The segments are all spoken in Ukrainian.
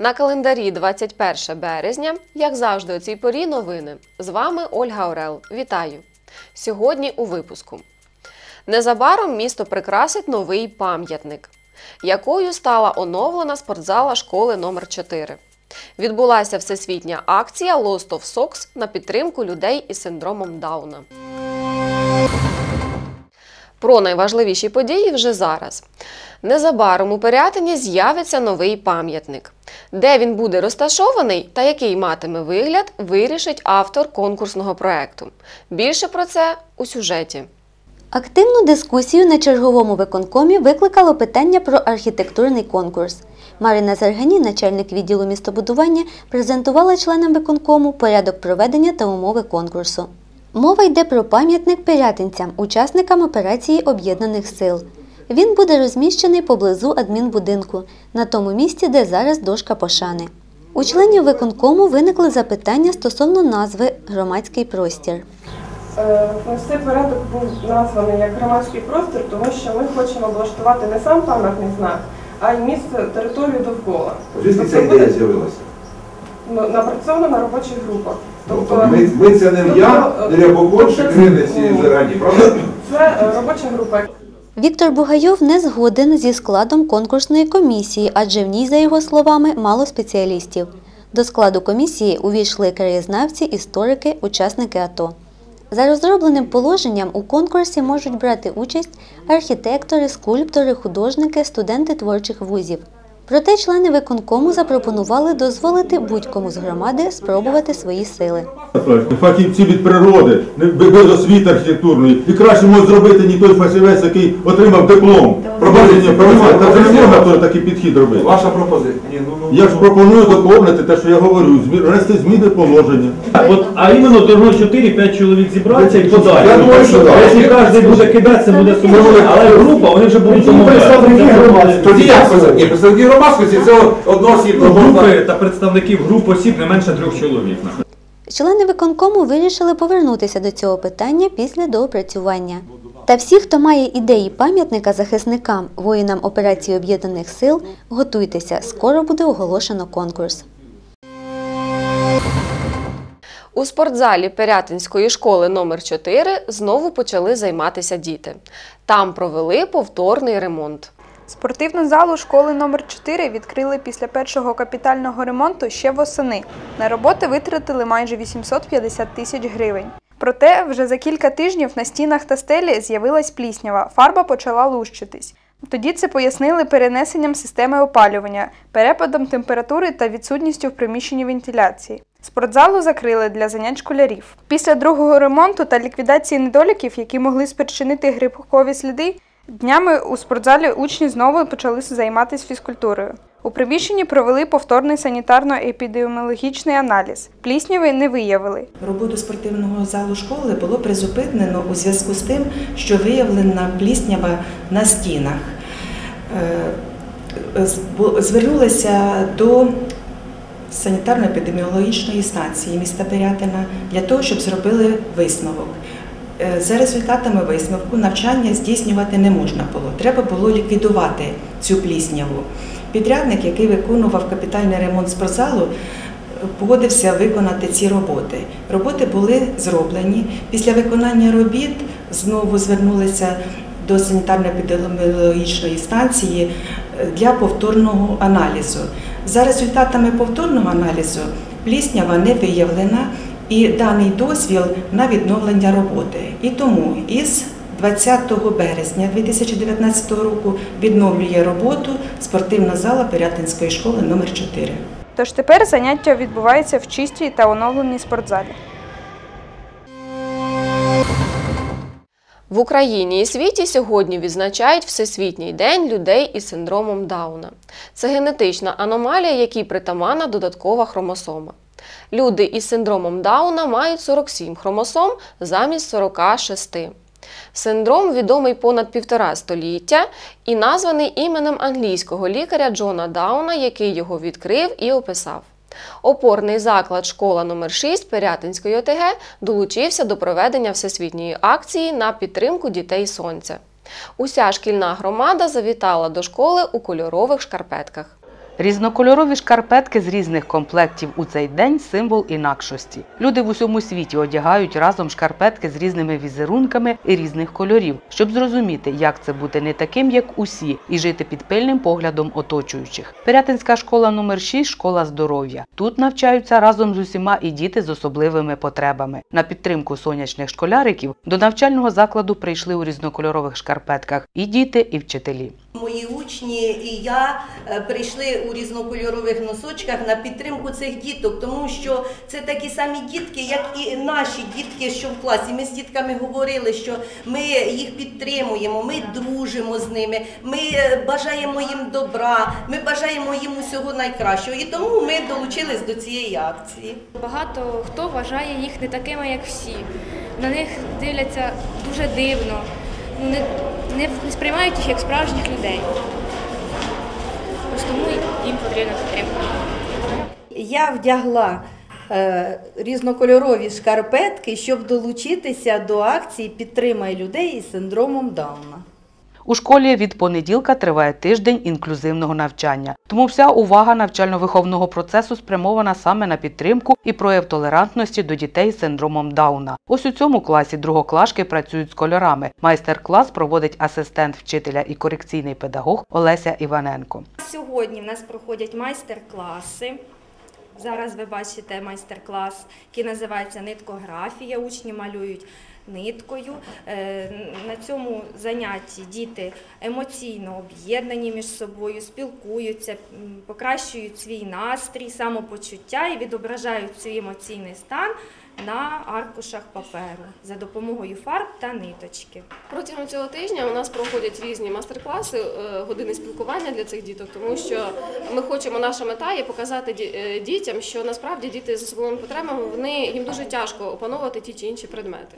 На календарі 21 березня, як завжди, у цій порі новини. З вами Ольга Орел. Вітаю! Сьогодні у випуску. Незабаром місто прикрасить новий пам'ятник, якою стала оновлена спортзала школи номер 4 Відбулася всесвітня акція Lost of Socks на підтримку людей із синдромом Дауна. Про найважливіші події вже зараз. Незабаром у Пирятині з'явиться новий пам'ятник. Де він буде розташований та який матиме вигляд, вирішить автор конкурсного проекту. Більше про це у сюжеті. Активну дискусію на черговому виконкомі викликало питання про архітектурний конкурс. Марина Заргані, начальник відділу містобудування, презентувала членам виконкому порядок проведення та умови конкурсу. Мова йде про пам'ятник пирятинцям, учасникам операції Об'єднаних сил. Він буде розміщений поблизу адмінбудинку, на тому місці, де зараз дошка пошани. У членів виконкому виникли запитання стосовно назви громадський простір. Е, Ось цей порядок був названий як громадський простір, тому що ми хочемо облаштувати не сам пам'ятний знак, а й місце територію довкола. Звідки Тобто ця ідея з'явилася? ну, напрацьовано на робочих групах. Тобто ми, ми це не я, тобто, не Рябокончик, тобто, не ці ну, зарані, правда? Це е, робоча група. Віктор Бугайов не згоден зі складом конкурсної комісії, адже в ній, за його словами, мало спеціалістів. До складу комісії увійшли краєзнавці, історики, учасники АТО. За розробленим положенням у конкурсі можуть брати участь архітектори, скульптори, художники, студенти творчих вузів. Проте члени виконкому запропонували дозволити будь-кому з громади спробувати свої сили. Фахівці від природи, не- без освіти архітектурної. І краще можуть зробити ні той фахівець, який отримав диплом. Проведення проведення. Та вже не можна такий підхід робити. Ваша пропозиція. Ну, ну, Я ж пропоную доповнити те, що я говорю, внести зміни положення. От, а іменно должно 4-5 чоловік зібратися і подати. Я думаю, що так. Якщо кожен буде кидатися, буде сумнівати, але група, вони вже будуть домовлятися. Тоді як сказати? Ні, представники громадськості це одноосібно. Групи та представників груп осіб не менше трьох чоловік. Члени виконкому вирішили повернутися до цього питання після доопрацювання. Та всі, хто має ідеї пам'ятника захисникам, воїнам операції Об'єднаних сил, готуйтеся, скоро буде оголошено конкурс. У спортзалі Пирятинської школи номер 4 знову почали займатися діти. Там провели повторний ремонт. Спортивну залу школи номер 4 відкрили після першого капітального ремонту ще восени. На роботи витратили майже 850 тисяч гривень. Проте вже за кілька тижнів на стінах та стелі з'явилась пліснява, фарба почала лущитись. Тоді це пояснили перенесенням системи опалювання, перепадом температури та відсутністю в приміщенні вентиляції. Спортзалу закрили для занять школярів. Після другого ремонту та ліквідації недоліків, які могли спричинити грибкові сліди, днями у спортзалі учні знову почали займатися фізкультурою. У приміщенні провели повторний санітарно-епідеміологічний аналіз. Плісняви не виявили. Роботу спортивного залу школи було призупинено у зв'язку з тим, що виявлена пліснява на стінах. Е, Звернулися до санітарно-епідеміологічної станції міста Пирятина для того, щоб зробили висновок. Е, За результатами висновку навчання здійснювати не можна було. Треба було ліквідувати цю плісняву. Підрядник, який виконував капітальний ремонт спортзалу, погодився виконати ці роботи. Роботи були зроблені. Після виконання робіт знову звернулися до санітарно-епідеміологічної станції е, для повторного аналізу. За результатами повторного аналізу пліснява не виявлена і даний дозвіл на відновлення роботи. І тому із 20 березня 2019 року відновлює роботу спортивна зала Пирятинської школи номер 4 Тож тепер заняття відбуваються в чистій та оновленій спортзалі. В Україні і світі сьогодні відзначають Всесвітній день людей із синдромом Дауна. Це генетична аномалія, якій притаманна додаткова хромосома. Люди із синдромом Дауна мають 47 хромосом замість 46. Синдром відомий понад півтора століття і названий іменем англійського лікаря Джона Дауна, який його відкрив і описав. Опорний заклад школа номер 6 Пирятинської ОТГ долучився до проведення всесвітньої акції на підтримку дітей сонця. Уся шкільна громада завітала до школи у кольорових шкарпетках. Різнокольорові шкарпетки з різних комплектів у цей день символ інакшості. Люди в усьому світі одягають разом шкарпетки з різними візерунками і різних кольорів, щоб зрозуміти, як це бути не таким, як усі, і жити під пильним поглядом оточуючих. Пирятинська школа номер 6 школа здоров'я. Тут навчаються разом з усіма і діти з особливими потребами. На підтримку сонячних школяриків до навчального закладу прийшли у різнокольорових шкарпетках і діти, і вчителі. Мої учні і я е, прийшли у різнокольорових носочках на підтримку цих діток, тому що це такі самі дітки, як і наші дітки, що в класі. Ми з дітками говорили, що ми їх підтримуємо, ми дружимо з ними, ми е, бажаємо їм добра, ми бажаємо їм усього найкращого. І тому ми долучились до цієї акції. Багато хто вважає їх не такими, як всі. На них дивляться дуже дивно, не, не, не сприймають їх як справжніх людей. Ось тому їм потрібна підтримка. Я вдягла е, різнокольорові шкарпетки, щоб долучитися до акції Підтримай людей із синдромом Дауна. У школі від понеділка триває тиждень інклюзивного навчання, тому вся увага навчально-виховного процесу спрямована саме на підтримку і прояв толерантності до дітей з синдромом Дауна. Ось у цьому класі другоклашки працюють з кольорами. Майстер-клас проводить асистент вчителя і корекційний педагог Олеся Іваненко. Сьогодні в нас проходять майстер-класи. Зараз ви бачите майстер-клас, який називається ниткографія. Учні малюють ниткою. Е, На цьому занятті діти емоційно об'єднані між собою, спілкуються, покращують свій настрій, самопочуття і відображають свій емоційний стан на аркушах паперу за допомогою фарб та ниточки. Протягом цього тижня у нас проходять різні майстер-класи, е, години спілкування для цих діток, тому що ми хочемо, наша мета є показати е, дітям, що насправді діти з особливими потребами вони їм дуже тяжко опановувати ті чи інші предмети.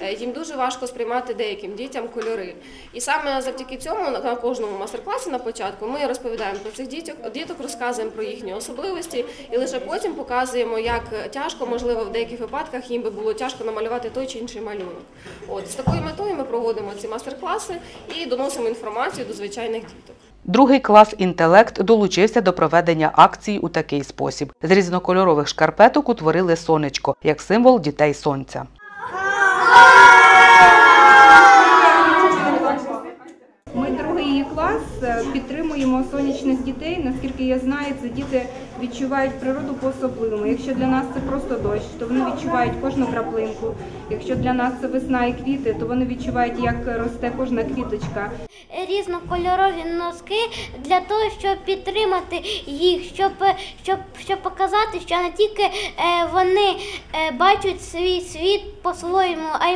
Е, Їм дуже важко сприймати деяким дітям кольори. І саме завдяки цьому на кожному майстер-класі на початку ми розповідаємо про цих діток, діток розказуємо про їхні особливості, і лише потім показуємо, як тяжко, можливо, в деяких випадках їм би було тяжко намалювати той чи інший малюнок. От з такою метою ми проводимо ці майстер-класи і доносимо інформацію до звичайних діток. Другий клас інтелект долучився до проведення акції у такий спосіб. З різнокольорових шкарпеток утворили сонечко як символ дітей сонця. Ми другий клас е, підтримуємо сонячних дітей. Наскільки я знаю, це діти відчувають природу по-особливому. Якщо для нас це просто дощ, то вони відчувають кожну краплинку. Якщо для нас це весна і квіти, то вони відчувають, як росте кожна квіточка. різнокольорові носки для того, щоб підтримати їх, щоб, щоб, щоб показати, що не тільки е, вони е, бачать свій світ по-своєму, а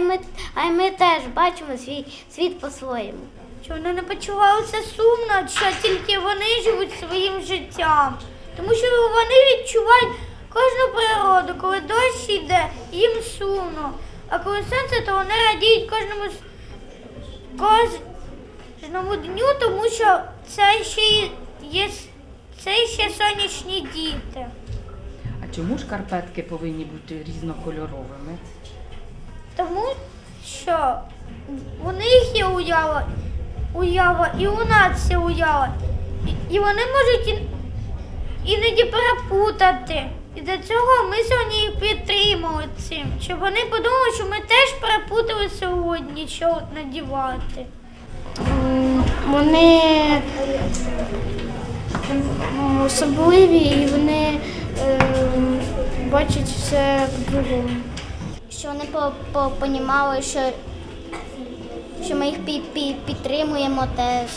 а й ми теж бачимо свій світ по-своєму. Щоб вони не почувалися сумно, що тільки вони живуть своїм життям. Тому що вони відчувають кожну природу, коли дощ йде, їм сумно. А коли сонце, то вони радіють кожному кожному дню, тому що це ще є це ще сонячні діти. А чому шкарпетки повинні бути різнокольоровими? Тому що у них є уява, уява і у нас є уява. І, і вони можуть іноді перепутати. І для цього ми сьогодні їх підтримали цим, щоб вони подумали, що ми теж перепутали сьогодні, що надівати. Вони особливі і вони бачать все по-другому. Що вони понімали, що, що ми їх пі- пі- підтримуємо теж.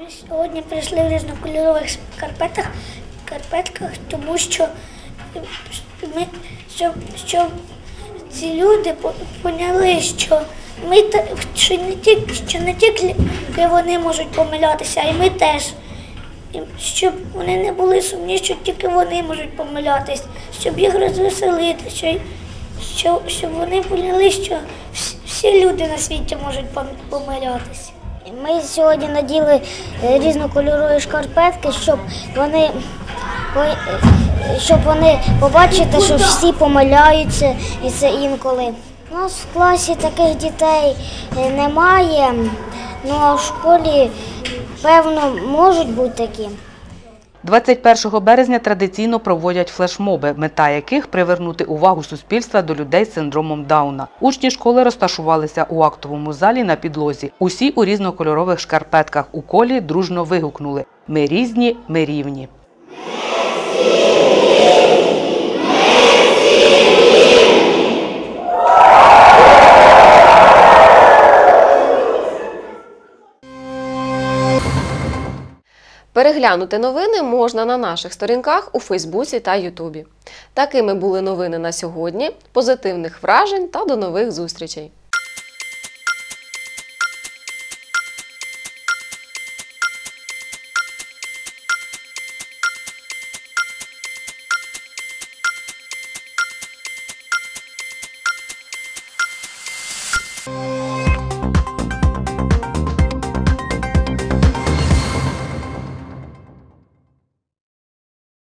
Ми сьогодні прийшли в різнокольорових шкарпетах, шкарпетках, тому що, ми, щоб, щоб ці люди по- поняли, що ми що не тільки що не тільки вони можуть помилятися, а й ми теж. Щоб вони не були сумні, що тільки вони можуть помилятись, щоб їх розвеселити, що, що, щоб вони поняли, що всі, люди на світі можуть пом- помилятися. Ми сьогодні наділи е, різнокольорові шкарпетки, щоб вони, щоб вони побачити, що всі помиляються і це інколи. У нас в класі таких дітей е, немає, ну а в школі, певно, можуть бути такі. 21 березня традиційно проводять флешмоби, мета яких привернути увагу суспільства до людей з синдромом Дауна. Учні школи розташувалися у актовому залі на підлозі. Усі у різнокольорових шкарпетках у колі дружно вигукнули Ми різні, ми рівні. Переглянути новини можна на наших сторінках у Фейсбуці та Ютубі. Такими були новини на сьогодні. Позитивних вражень та до нових зустрічей!